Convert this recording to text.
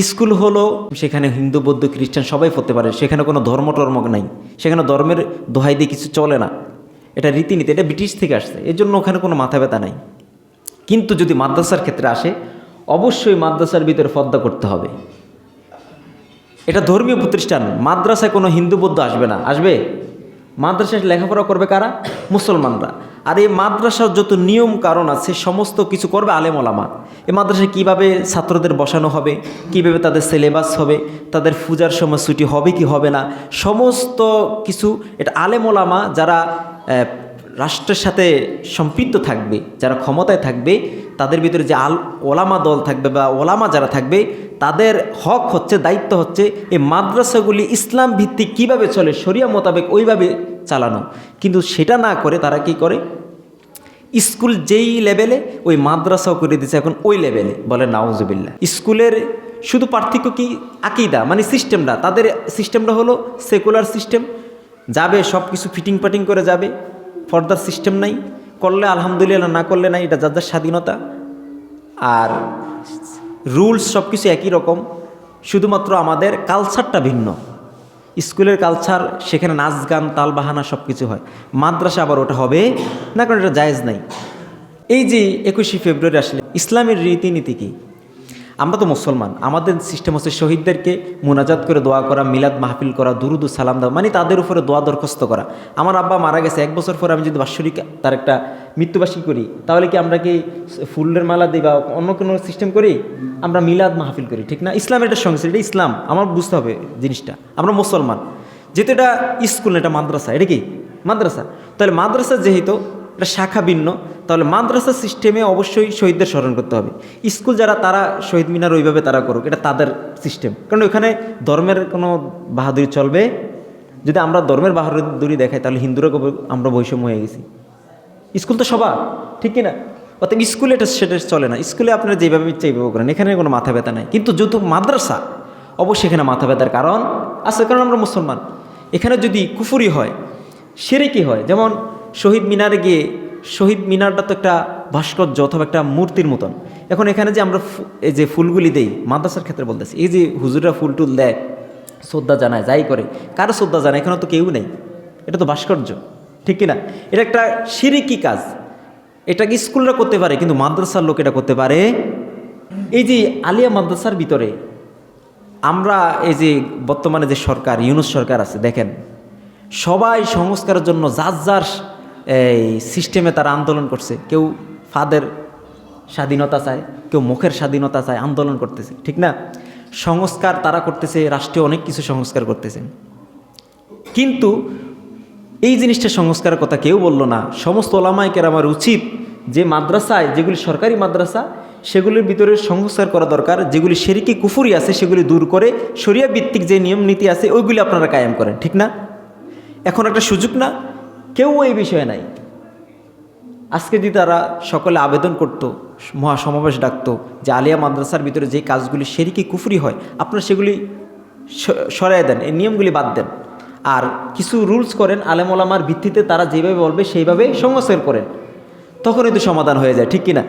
School হলো, সেখানে হিন্দু, বৌদ্ধ, খ্রিস্টান সবাই পড়তে পারে। সেখানে কোনো ধর্ম টর্ম নাই। সেখানে ধর্মের দোহাই দিয়ে কিছু চলে না। এটা রীতিনীতি, এটা ব্রিটিশ থেকে আসছে। এর জন্য ওখানে কোনো মাথা ব্যথা নাই। কিন্তু যদি মাদ্রাসার ক্ষেত্রে আসে, অবশ্যই মাদ্রাসার ভিতরে পদ্মা করতে হবে। এটা ধর্মীয় প্রতিষ্ঠান। মাদ্রাসায় কোনো হিন্দু, বৌদ্ধ আসবে না। আসবে? মাদ্রাসায় লেখাপড়া করবে কারা? মুসলমানরা। আর এই মাদ্রাসার যত নিয়ম কারণ আছে, সমস্ত কিছু করবে আলেম ওলামা। এই মাদ্রাসায় কীভাবে ছাত্রদের বসানো হবে, কীভাবে তাদের সিলেবাস হবে, তাদের পূজার সময় ছুটি হবে কি হবে না, সমস্ত কিছু এটা আলেম ওলামা যারা রাষ্ট্রের সাথে সম্পৃক্ত থাকবে, যারা ক্ষমতায় থাকবে, তাদের ভিতরে যে আল, ওলামা দল থাকবে বা ওলামা যারা থাকবে, তাদের হক হচ্ছে, দায়িত্ব হচ্ছে, এই মাদ্রাসাগুলি ইসলাম ভিত্তিক কীভাবে চলে, শরিয়া মোতাবেক ওইভাবে চালানো। কিন্তু সেটা না করে তারা কি করে? স্কুল যেই লেভেলে ওই মাদ্রাসাও করে দিচ্ছে এখন ওই লেভেলে, বলে নাউজুবিল্লা স্কুলের শুধু পার্থক্য কি? আকিদা মানে সিস্টেমটা। তাদের সিস্টেমটা হলো সেকুলার সিস্টেম। যাবে সব কিছু ফিটিং পাটিং করে যাবে। ফর্দার সিস্টেম নাই। করলে আলহামদুলিল্লাহ, না করলে নাই, এটা যার যার স্বাধীনতা। আর রুলস সব কিছু একই রকম। শুধুমাত্র আমাদের কালচারটা ভিন্ন। স্কুলের কালচার, সেখানে নাচ গান তাল বাহানা সব কিছু হয়। মাদ্রাসা আবার ওটা হবে, না কারণ এটা জায়েজ নাই। এই যে একুশে ফেব্রুয়ারি আসলে, ইসলামের রীতিনীতি কি? আমরা তো মুসলমান, আমাদের সিস্টেম হচ্ছে শহীদদেরকে মোনাজাত করে দোয়া করা, মিলাদ মাহফিল করা, দুরুদু সালাম দেওয়া মানে তাদের উপরে দোয়া দরখাস্ত করা। আমার আব্বা মারা গেছে, এক বছর পরে আমি যদি বাৎসরিক তার একটা মৃত্যুবার্ষিকী করি, তাহলে কি আমরা কি ফুলের মালা দিই বা অন্য কোনো সিস্টেম করি? আমরা মিলাদ মাহফিল করি, ঠিক না? ইসলামের একটা সংস্কৃতি, এটা ইসলাম। আমার বুঝতে হবে জিনিসটা। আমরা মুসলমান। যেহেতু এটা স্কুল এটা মাদ্রাসা। এটা কি? মাদ্রাসা। তাহলে মাদ্রাসা যেহেতু, এটা শাখা ভিন্ন, তাহলে মাদ্রাসা সিস্টেমে অবশ্যই শহীদদের স্মরণ করতে হবে। স্কুল যারা, তারা শহীদ মিনার ওইভাবে তারা করুক, এটা তাদের সিস্টেম কারণ ওখানে ধর্মের কোনো বাহাদুরি চলবে। যদি আমরা ধর্মের বাহাদুরি দেখাই, তাহলে হিন্দুরা আমরা বৈষম্য হয়ে গেছি? স্কুল তো সবার, ঠিক কিনা? অর্থাৎ স্কুলে এটা সেটা চলে না। স্কুলে আপনারা যেভাবে ইচ্ছা এইভাবে করেন, এখানে কোনো মাথা ব্যথা নাই। কিন্তু যেহেতু মাদ্রাসা, অবশ্যই এখানে মাথা ব্যথার কারণ আছে, কারণ আমরা মুসলমান। এখানে যদি কুফুরি হয় সেরে কি হয়, যেমন শহীদ মিনারে গিয়ে, শহীদ মিনারটা তো একটা ভাস্কর্য অথবা একটা মূর্তির মতন। এখন এখানে যে আমরা এই যে ফুলগুলি দেই, মাদ্রাসার ক্ষেত্রে বলতেছি, এই যে হুজুরা ফুল টুল দেয়, শ্রদ্ধা জানায়, যাই করে, কারও শ্রদ্ধা জানায়, এখানে তো কেউ নেই। এটা তো ভাস্কর্য। ঠিক কিনা? এটা একটা সিরিকি কাজ। এটা স্কুলরা করতে পারে, কিন্তু মাদ্রাসার লোক এটা করতে পারে? এই যে আলিয়া মাদ্রাসার ভিতরে, আমরা এই যে বর্তমানে যে সরকার, ইউনুস সরকার আছে, দেখেন, সবাই সংস্কারের জন্য যার যার, এই সিস্টেমে তারা আন্দোলন করছে। কেউ ফাদের স্বাধীনতা চায়, কেউ মুখের স্বাধীনতা চায়, আন্দোলন করতেছে, ঠিক না? সংস্কার তারা করতেছে, রাষ্ট্রীয় অনেক কিছু সংস্কার করতেছে। কিন্তু এই জিনিসটা সংস্কারের কথা কেউ বলল না। সমস্ত ওলামাইকের আমার উচিত যে মাদ্রাসায় যেগুলি সরকারি মাদ্রাসা, সেগুলির ভিতরে সংস্কার করা দরকার। যেগুলি সেরিকি কুফুরি আছে, সেগুলি দূর করে শরিয়া ভিত্তিক যে নিয়ম নীতি আছে, ওইগুলি আপনারা কায়েম করেন, ঠিক না? এখন একটা সুযোগ না, কেউ এই বিষয়ে নাই। আজকে যদি তারা সকলে আবেদন করতো, মহাসমাবেশ ডাকতো যে আলিয়া মাদ্রাসার ভিতরে যে কাজগুলি সেরিকি কুফুরি হয়, আপনারা সেগুলি সরাই দেন, এই নিয়মগুলি বাদ দেন। আর কিছু রুলস করেন, আলেম ওলামার ভিত্তিতে তারা যেভাবে বলবে সেইভাবে সংস্কার করেন। তখনই তো সমাধান হয়ে যায়, ঠিক কিনা?